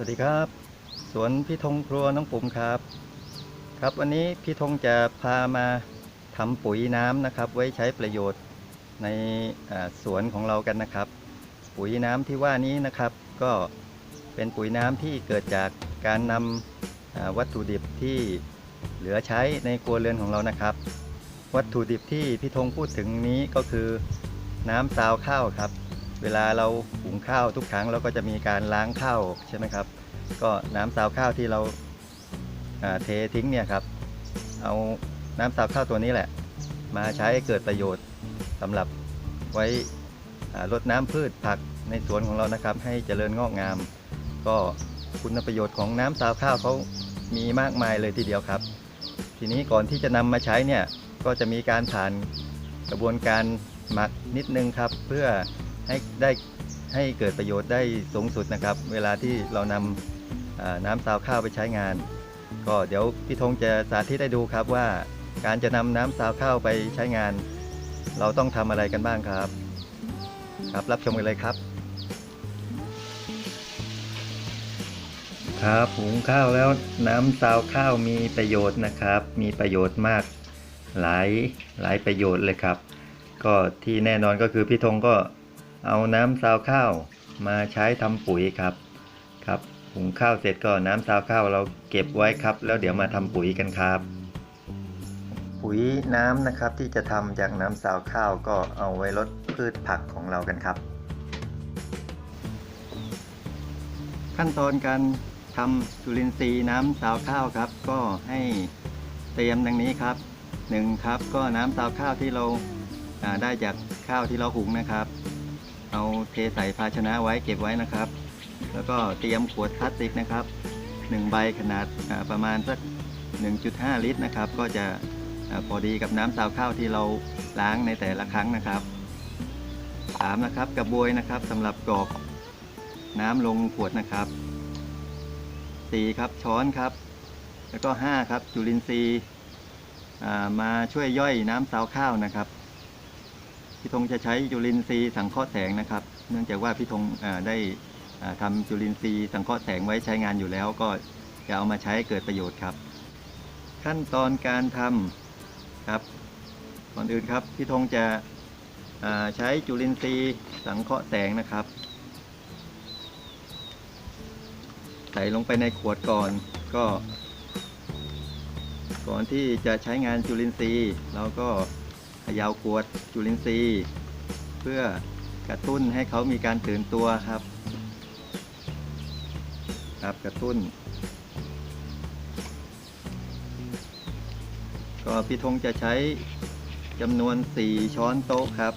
สวัสดีครับ สวนพี่ธงครัวน้องปุ๋มครับ ครับวันนี้พี่ธงจะพามาทำปุ๋ยน้ำนะครับ ไว้ใช้ประโยชน์ในสวนของเรากันนะครับ ปุ๋ยน้ำที่ว่านี้นะครับ ก็เป็นปุ๋ยน้ำที่เกิดจากการนำอ่าวัตถุดิบที่เหลือใช้ในครัวเรือนของเรานะครับ วัตถุดิบที่พี่ธงพูดถึงนี้ก็คือน้ำซาวข้าวครับ เวลาเราหุงข้าวทุกครั้งเราก็จะมีการล้างข้าวใช่ไหมครับ ก็น้ำซาวข้าวที่เราเททิ้งเนี่ยครับ เอาน้ำซาวข้าวตัวนี้แหละ มาใช้ให้เกิดประโยชน์สำหรับไว้อ่ารดน้ำพืชผักในสวนของเรานะครับ ให้เจริญงอกงาม ก็คุณประโยชน์ของน้ำซาวข้าวเขามีมากมายเลยทีเดียวครับ ทีนี้ก่อนที่จะนำมาใช้เนี่ยก็จะมีการผ่านกระบวนการหมักนิดนึงครับ เพื่อ ให้ได้ให้เกิดประโยชน์ได้สูงสุดนะครับ เวลาที่เรานำน้ำซาวข้าวไปใช้งาน ก็เดี๋ยวพี่ธงจะสาธิตให้ดูครับว่าการจะนำน้ำซาวข้าวไปใช้งาน เราต้องทำอะไรกันบ้างครับ ครับรับชมกันเลยครับ ครับหุงข้าวแล้วน้ำซาวข้าวมีประโยชน์นะครับ มีประโยชน์มากหลายหลายประโยชน์เลยครับ ก็ที่แน่นอนก็คือพี่ธงก็ เอาน้ำซาวข้าวมาใช้ทำปุ๋ยครับครับหุงข้าวเสร็จก็น้ำซาวข้าวเราเก็บไว้ครับ แล้วเดี๋ยวมาทำปุ๋ยกันครับ ปุ๋ยน้ำนะครับที่จะทำจากน้ำซาวข้าวก็เอาไว้ลดพืชผักของเรากันครับ ขั้นตอนการทำจุลินทรีย์น้ำซาวข้าวครับ ก็ให้เตรียมดังนี้ครับหนึ่งครับก็น้ำซาวข้าวที่เราาได้จากข้าวที่เราหุงนะครับ เอาเทใส่ภาชนะไว้เก็บไว้นะครับ แล้วก็เตรียมขวดพลาสติกนะครับหนึ่งใบขนาดประมาณสัก 1.5 ลิตรนะครับ ก็จะพอดีกับน้ำซาวข้าวที่เราล้างในแต่ละครั้งนะครับสามนะครับกระบวยนะครับสำหรับกรอกน้ำลงขวดนะครับสีครับช้อนครับ แล้วก็ห้าครับจุลินทรีย์มาช่วยย่อยน้ำซาวข้าวนะครับ พี่ธงจะใช้จุลินทรีย์สังเคราะห์แสงนะครับ เนื่องจากว่าพี่ธงได้อ่าทำจุลินทรีย์สังเคราะห์แสงไว้ใช้งานอยู่แล้ว ก็จะเอามาใช้เกิดประโยชน์ครับ ขั้นตอนการทำครับก่อนอื่นครับพี่ธงจะใช้จุลินทรีย์สังเคราะห์แสงนะครับ ใส่ลงไปในขวดก่อนก็ ก่อนที่จะใช้งานจุลินทรีย์เราก็ ยาวขวดจุลินทรีย์ เพื่อกระตุ้นให้เขามีการตื่นตัวครับ ครับกระตุ้น ก็พี่ธงจะใช้จำนวน 4 ช้อนโต๊ะครับ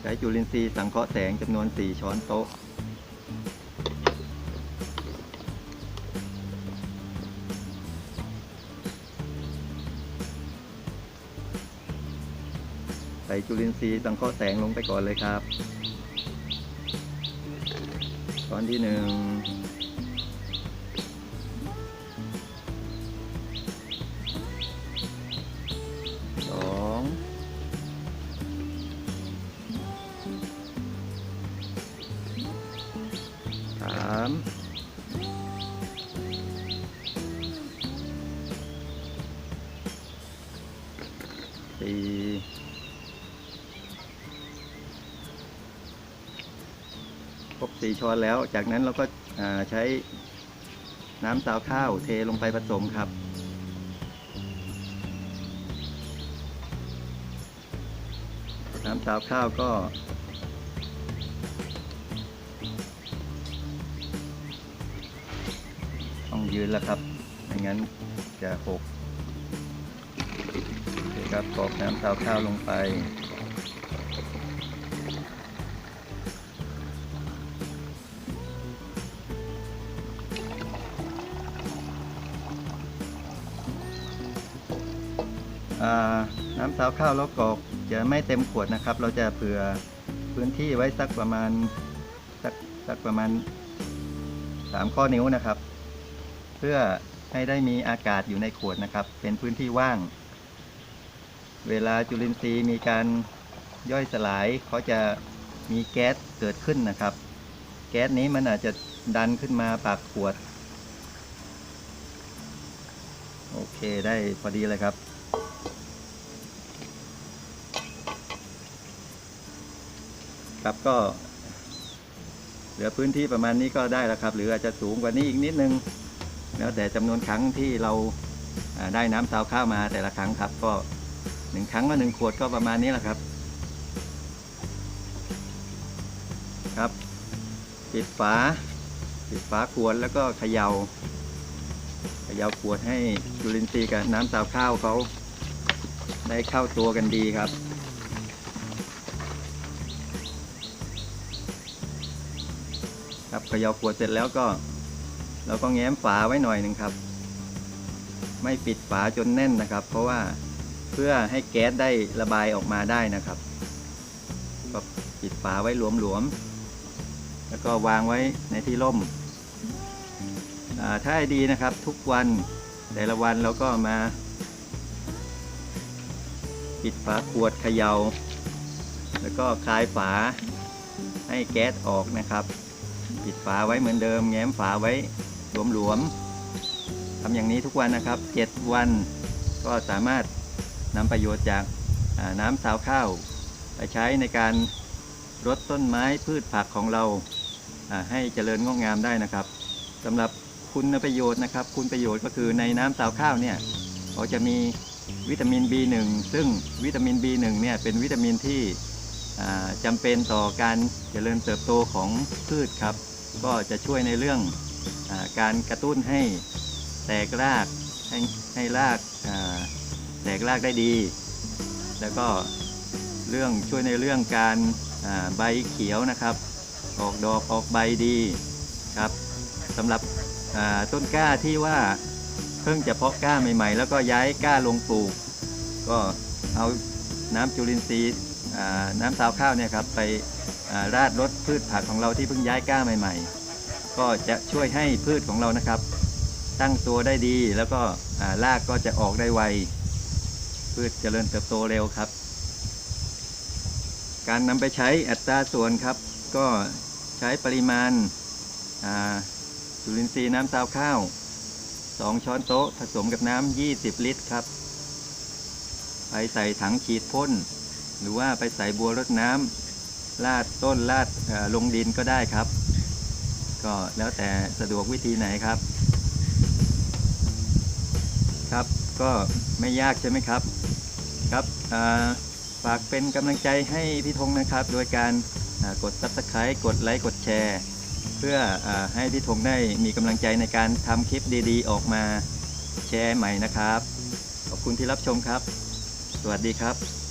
ใช้จุลินทรีย์สังเคราะห์แสงจำนวน 4 ช้อนโต๊ะ ส่จุลินทรีย์สังเคราะห์แสงลงไปก่อนเลยครับช้อนที่หนึ่งสองสามสี่ ครบสี่ช้อนแล้ว จากนั้นเราก็ใช้น้ำซาวข้าวเทลงไปผสมครับ น้ำซาวข้าวก็ ต้องยืนแล้วครับไม่งั้นจะหกคครับกรอกน้ำซาวข้าวลงไป น้ำซาวข้าวแล้วกรอกจะไม่เต็มขวดนะครับ เราจะเผื่อพื้นที่ไว้สักประมาณสักสักประมาณสามข้อนิ้วนะครับ เพื่อให้ได้มีอากาศอยู่ในขวดนะครับ เป็นพื้นที่ว่าง เวลาจุลินทรีย์มีการย่อยสลายเขาจะมีแก๊สเกิดขึ้นนะครับ แก๊สนี้มันอาจจะดันขึ้นมาปากขวด โอเคได้พอดีเลยครับ ครับก็ เหลือพื้นที่ประมาณนี้ก็ได้แล้วครับ หรืออาจจะสูงกว่านี้อีกนิดนึง แล้วแต่จำนวนครั้งที่เราได้น้ำซาวข้าวมาแต่ละครั้งครับ ก็หนึ่งครั้งละหนึ่งขวดก็ประมาณนี้แหละครับ ครับ ปิดฝา ปิดฝาขวดแล้วก็เขยา่าเขย่าขวดให้จุลินทรีย์กับน้ำซาวข้าวเขาได้เข้าตัวกันดีครับ ครับเขย่าขวดเสร็จแล้วก็ เราก็แง้มฝาไว้หน่อยหนึ่งครับ ไม่ปิดฝาจนแน่นนะครับ เพราะว่าเพื่อให้แก๊สได้ระบายออกมาได้นะครับก็ปิดฝาไว้หลวมๆแล้วก็วางไว้ในที่ร่มถ้าให้ดีนะครับทุกวันแต่ละวันเราก็มาปิดฝาขวดเขยา่า แล้วก็คลายฝาให้แก๊สออกนะครับ ปิดฝาไว้เหมือนเดิม แง้มฝาไว้หลวมๆทำอย่างนี้ทุกวันนะครับ 7 วันก็สามารถนำประโยชน์จากน้ำสาวข้าวไปใช้ในการรดต้นไม้พืชผักของเราให้เจริญงอกงามได้นะครับสำหรับคุณประโยชน์นะครับ คุณประโยชน์ก็คือในน้ำสาวข้าวเนี่ยเขาจะมีวิตามิน B1 ซึ่งวิตามิน B1 เนี่ยเป็นวิตามินที่ จำเป็นต่อการเจริญเติบโตของพืชครับ ก็จะช่วยในเรื่องอการกระตุ้นให้แตกรากให้ให้รากแตกรากได้ดี แล้วก็เรื่องช่วยในเรื่องการใบเขียวนะครับ ออกดอกออกใบดีครับสำหรับต้นกล้าที่ว่าเพิ่งจะเพาะกล้าใหม่ๆ แล้วก็ย้ายกล้าลงปลูก ก็เอาน้ำจุลินทรีย์ น้ำซาวข้าวเนี่ยครับไปราดรดพืชผักของเราที่เพิ่งย้ายก้าใหม่ ๆ ก็จะช่วยให้พืชของเรานะครับ ตั้งตัวได้ดีแล้วก็รากก็จะออกได้ไว พืชเจริญเติบโตเร็วครับ การนำไปใช้อัตราส่วนครับ ก็ใช้ปริมาณจุลินทรีย์น้ำซาวข้าว 2 ช้อนโต๊ะผสมกับน้ำ 20 ลิตรครับ ไปใส่ถังฉีดพ่น หรือว่าไปใส่บัวรดน้ำลาดต้นลาดลงดินก็ได้ครับ ก็แล้วแต่สะดวกวิธีไหนครับ ครับก็ไม่ยากใช่ไหมครับ ครับฝากเป็นกำลังใจให้พี่ธงนะครับ โดยการกด subscribe กดไลค์กดแชร์เพื่ออให้พี่ธงได้มีกำลังใจในการทำคลิปดีๆ ออกมาแชร์ใหม่นะครับ ขอบคุณที่รับชมครับ สวัสดีครับ